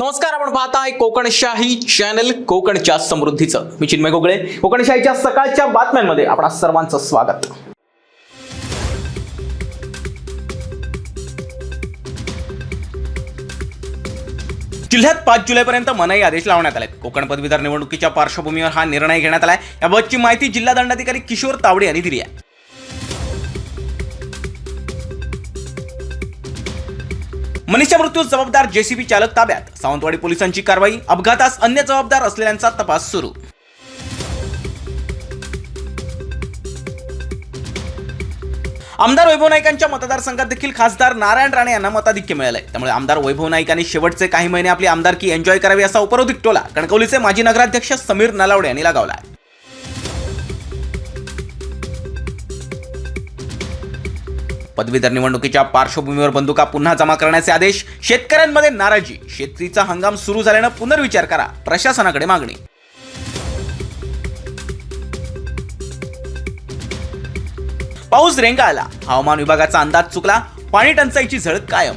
नमस्कार आपण पाहताय कोकणशाही चॅनल कोकणच्या समृद्धीचं. मी चिन्मय गोगळे. कोकणशाहीच्या सकाळच्या बातम्यांमध्ये आपणा सर्वांचं स्वागत. जिल्ह्यात पाच जुलैपर्यंत मनाई आदेश लावण्यात आले कोकण पदवीधर निवडणुकीच्या पार्श्वभूमीवर हा निर्णय घेण्यात आलाय. याबाबतची माहिती जिल्हा दंडाधिकारी किशोर तावडे यांनी दिली आहे. मनीषच्या मृत्यूस जबाबदार जेसीबी चालक ताब्यात. सावंतवाडी पोलिसांची कारवाई अपघातास अन्य जबाबदार असलेल्यांचा तपास सुरू. आमदार वैभव नाईकांच्या मतदारसंघात देखील खासदार नारायण राणे यांना मताधिक्य मिळालंय. त्यामुळे आमदार वैभव नाईकांनी शेवटचे काही महिने आपली आमदारकी एन्जॉय करावी असा उपरोधिक टोला कणकवलीचे माजी नगराध्यक्ष समीर नलावडे यांनी लगावलाय. पदवीधर निवडणुकीच्या पार्श्वभूमीवर बंदुका पुन्हा जमा करण्याचे आदेश शेतकऱ्यांमध्ये नाराजी. शेतीचा हंगाम सुरू झाल्यानं पुनर्विचार करा. प्रशासनाकडे मागणी. पाऊस रेंगाळला. हवामान विभागाचा अंदाज चुकला. पाणी टंचाईची झळक कायम.